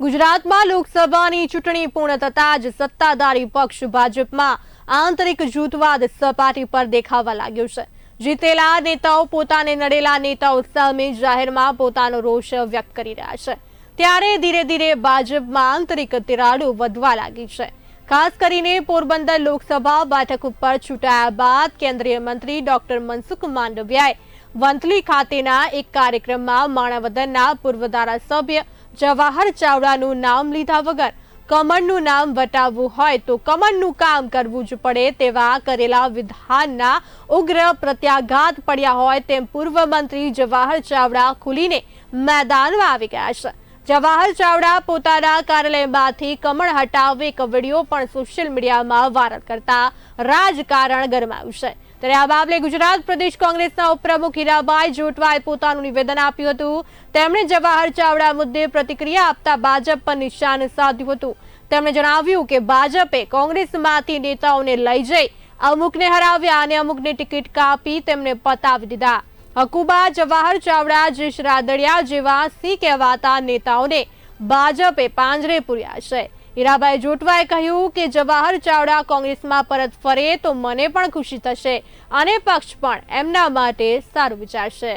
ગુજરાતમાં લોકસભાની ચૂંટણી પૂર્ણ થતાં જ સત્તાધારી પક્ષ ભાજપમાં આંતરિક જૂથવાદ સપાટી પર દેખાવા લાગ્યો છે. જીતેલા નેતાઓ પોતાને નડેલા નેતાઓ સામે જાહેરમાં પોતાનો રોષ વ્યક્ત કરી રહ્યા છે. ત્યારે ધીરે ધીરે ભાજપમાં આંતરિક તિરાડો વધવા લાગી છે. ખાસ કરીને પોરબંદર લોકસભા બેઠક ઉપર છૂટાયા બાદ કેન્દ્રીય મંત્રી ડોક્ટર મનસુખ માંડવિયાએ વંથલી ખાતેના એક કાર્યક્રમમાં માણાવદરના પૂર્વ ધારાસભ્ય જવાહર ચાવડાનું નામ લીધા વગર કમળનું નામ વટાવવું હોય તો કમળનું કામ કરવું જ પડે તેવા કરેલા વિધાનના ઉગ્ર પ્રત્યાઘાત પડ્યા હોય તેમ પૂર્વ મંત્રી જવાહર ચાવડા ખુલીને મેદાનમાં આવી ગયા છે. જવાહર ચાવડા પોતાના કાર્યાલયમાંથી કમળ હટાવે એક વીડિયો પણ સોશિયલ મીડિયામાં વાયરલ કરતા રાજકારણ ગરમાયું છે. ત્યારે આ બાબતે ગુજરાત પ્રદેશ કોંગ્રેસના ઉપપ્રમુખ હીરાબાઈ જોટવાએ પોતાનું નિવેદન આપ્યું હતું. તેમણે જવાહર ચાવડા મુદ્દે પ્રતિક્રિયા આપતા ભાજપ પર નિશાન સાધ્યું હતું. તેમણે જણાવ્યું કે ભાજપે કોંગ્રેસમાંથી નેતાઓને લઈ જઈ અમુકને હરાવ્યા અને અમુકને ટિકિટ કાપી તેમને પતાવી દીધા. હકુબા જવાહર ચાવડા જીશ રાદડિયા જેવા સિંહ કહેવાતા નેતાઓને ભાજપે પાંજરે પૂર્યા છે. હીરાભાઈ જોટવાએ કહ્યું કે જવાહર ચાવડા કોંગ્રેસમાં પરત ફરે તો મને પણ ખુશી થશે. અને પક્ષ પણ એમના માટે સારું વિચારશે.